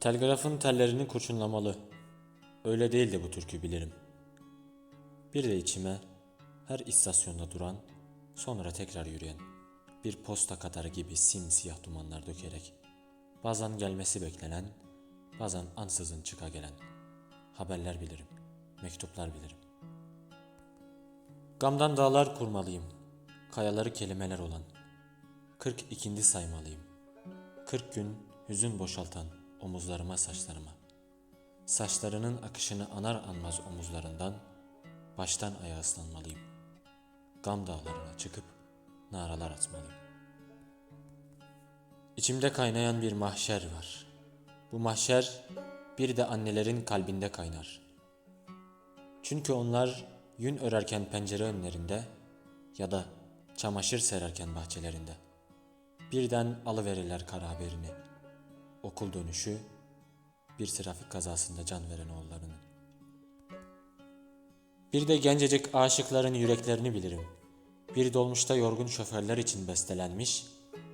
Telgrafın tellerini kurşunlamalı. Öyle değil de bu türkü bilirim. Bir de içime her istasyonda duran, sonra tekrar yürüyen bir posta katarı gibi simsiyah dumanlar dökerek bazen gelmesi beklenen, bazen ansızın çıka gelen haberler bilirim, mektuplar bilirim. Gamdan dağlar kurmalıyım, kayaları kelimeler olan. Kırk ikindi saymalıyım. Kırk gün hüzün boşaltan omuzlarıma saçlarıma. Saçlarının akışını anar anmaz omuzlarından baştan ayağa ıslanmalıyım. Gam dağlarına çıkıp naralar atmalıyım. İçimde kaynayan bir mahşer var. Bu mahşer bir de annelerin kalbinde kaynar. Çünkü onlar yün örerken pencere önlerinde ya da çamaşır sererken bahçelerinde birden alıverirler kara haberini. Okul dönüşü bir trafik kazasında can veren oğullarının. Bir de gencecik aşıkların yüreklerini bilirim. Bir dolmuşta yorgun şoförler için bestelenmiş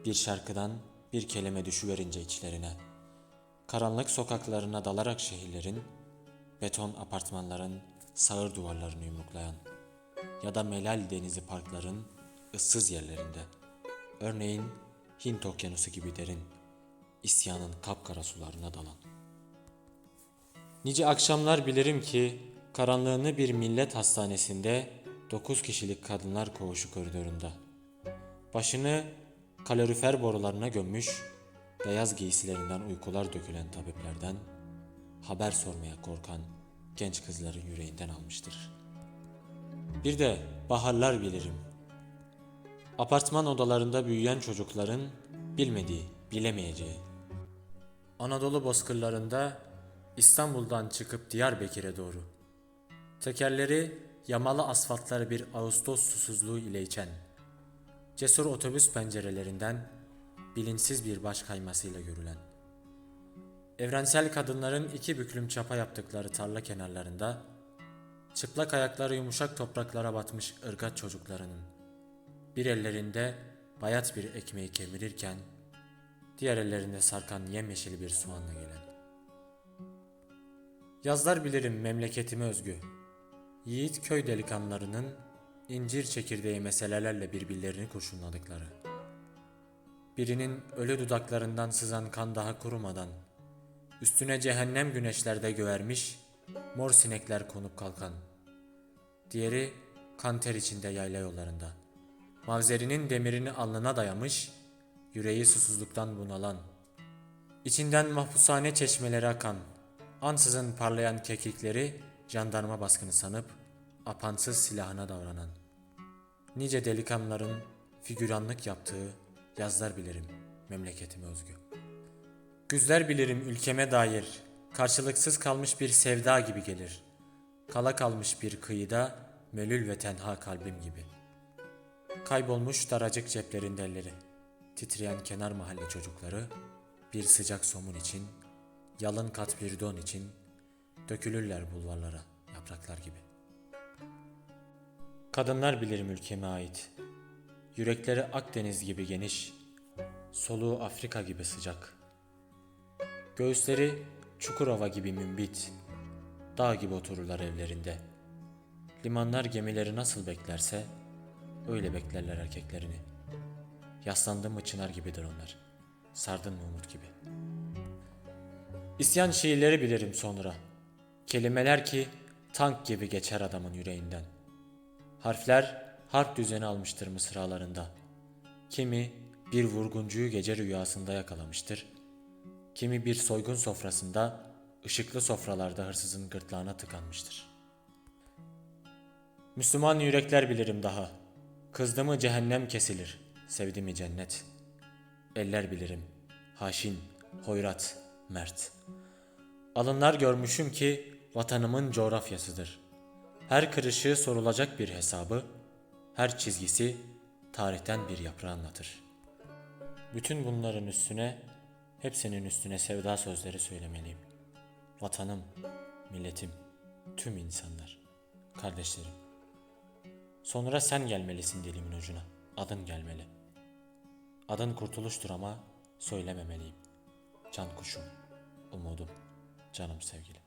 bir şarkıdan bir kelime düşüverince içlerine. Karanlık sokaklarına dalarak şehirlerin, beton apartmanların sağır duvarlarını yumruklayan ya da Melal Denizi parkların ıssız yerlerinde. Örneğin Hint okyanusu gibi derin, isyanın kapkara sularına dalan. Nice akşamlar bilirim ki karanlığını bir millet hastanesinde dokuz kişilik kadınlar koğuşu koridorunda. Başını kalorifer borularına gömmüş, beyaz giysilerinden uykular dökülen tabiplerden haber sormaya korkan genç kızların yüreğinden almıştır. Bir de baharlar bilirim. Apartman odalarında büyüyen çocukların bilmediği, bilemeyeceği. Anadolu bozkırlarında İstanbul'dan çıkıp Diyarbakır'a doğru. Tekerleri yamalı asfaltları bir Ağustos susuzluğu ile içen, cesur otobüs pencerelerinden bilinçsiz bir baş kaymasıyla görülen. Evrensel kadınların iki büklüm çapa yaptıkları tarla kenarlarında, çıplak ayakları yumuşak topraklara batmış ırgat çocuklarının, bir ellerinde bayat bir ekmeği kemirirken, diğer ellerinde sarkan yemyeşil bir soğanla gelen. Yazlar bilirim memleketime özgü. Yiğit köy delikanlılarının incir çekirdeği meselelerle birbirlerini kurşunladıkları. Birinin ölü dudaklarından sızan kan daha kurumadan, üstüne cehennem güneşlerde göğermiş, mor sinekler konup kalkan. Diğeri kanter içinde yayla yollarında. Mavzerinin demirini alnına dayamış, yüreği susuzluktan bunalan. İçinden mahpushane çeşmeleri akan, ansızın parlayan kekikleri jandarma baskını sanıp apansız silahına davranan. Nice delikanlıların figüranlık yaptığı yazlar bilirim memleketime özgü. Güzler bilirim ülkeme dair karşılıksız kalmış bir sevda gibi gelir. Kala kalmış bir kıyıda melül ve tenha kalbim gibi. Kaybolmuş daracık ceplerin elleri, titreyen kenar mahalle çocukları bir sıcak somun için, yalın kat bir don için dökülürler bulvarlara yapraklar gibi. Kadınlar bilirim ülkeme ait. Yürekleri Akdeniz gibi geniş, soluğu Afrika gibi sıcak. Göğüsleri Çukurova gibi mümbit, dağ gibi otururlar evlerinde. Limanlar gemileri nasıl beklerse, öyle beklerler erkeklerini. Yaslandın mı çınar gibidir onlar, sardın mı umut gibi. İsyan şiirleri bilirim sonra. Kelimeler ki tank gibi geçer adamın yüreğinden. Harfler harp düzeni almıştır mısralarında. Kimi bir vurguncuyu gece rüyasında yakalamıştır. Kimi bir soygun sofrasında, ışıklı sofralarda hırsızın gırtlağına tıkanmıştır. Müslüman yürekler bilirim daha. Kızdı mı cehennem kesilir, sevdi mi cennet. Eller bilirim, haşin, hoyrat, mert. Alınlar görmüşüm ki vatanımın coğrafyasıdır. Her kırışığı sorulacak bir hesabı, her çizgisi tarihten bir yaprağı anlatır. Bütün bunların üstüne, hepsinin üstüne sevda sözleri söylemeliyim. Vatanım, milletim, tüm insanlar, kardeşlerim. Sonra sen gelmelisin dilimin ucuna, adın gelmeli. Adın kurtuluştur ama söylememeliyim. Can kuşum, umudum, canım sevgilim.